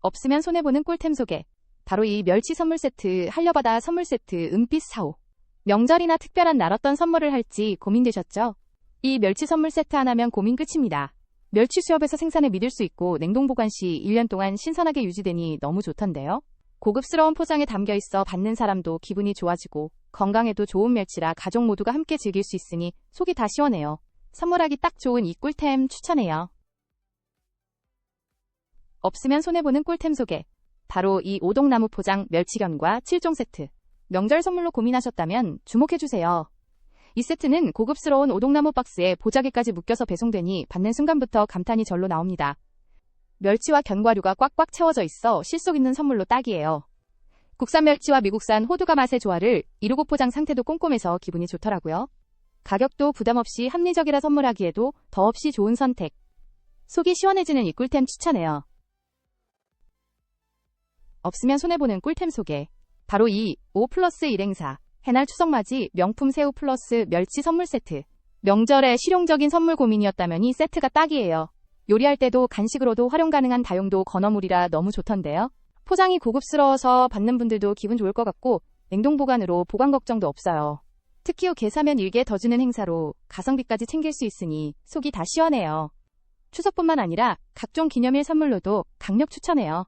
없으면 손해보는 꿀템 소개. 바로 이 멸치 선물 세트, 한려바다 선물 세트, 은빛 사오. 명절이나 특별한 날 어떤 선물을 할지 고민되셨죠? 이 멸치 선물 세트 하나면 고민 끝입니다. 멸치 수협에서 생산해 믿을 수 있고 냉동 보관 시 1년 동안 신선하게 유지되니 너무 좋던데요? 고급스러운 포장에 담겨 있어 받는 사람도 기분이 좋아지고 건강에도 좋은 멸치라 가족 모두가 함께 즐길 수 있으니 속이 다 시원해요. 선물하기 딱 좋은 이 꿀템 추천해요. 없으면 손해보는 꿀템 소개. 바로 이 오동나무 포장 멸치견과 7종 세트. 명절 선물로 고민하셨다면 주목해주세요. 이 세트는 고급스러운 오동나무 박스에 보자기까지 묶여서 배송되니 받는 순간부터 감탄이 절로 나옵니다. 멸치와 견과류가 꽉꽉 채워져 있어 실속 있는 선물로 딱이에요. 국산 멸치와 미국산 호두가 맛의 조화를 이루고 포장 상태도 꼼꼼해서 기분이 좋더라고요. 가격도 부담 없이 합리적이라 선물하기에도 더없이 좋은 선택. 속이 시원해지는 이 꿀템 추천해요. 없으면 손해보는 꿀템 소개. 바로 이 5 플러스 1 행사. 해날 추석맞이 명품 새우 플러스 멸치 선물 세트. 명절에 실용적인 선물 고민이었다면 이 세트가 딱이에요. 요리할 때도 간식으로도 활용 가능한 다용도 건어물이라 너무 좋던데요. 포장이 고급스러워서 받는 분들도 기분 좋을 것 같고 냉동 보관으로 보관 걱정도 없어요. 특히 후 게사면 일개 더 주는 행사로 가성비까지 챙길 수 있으니 속이 다 시원해요. 추석뿐만 아니라 각종 기념일 선물로도 강력 추천해요.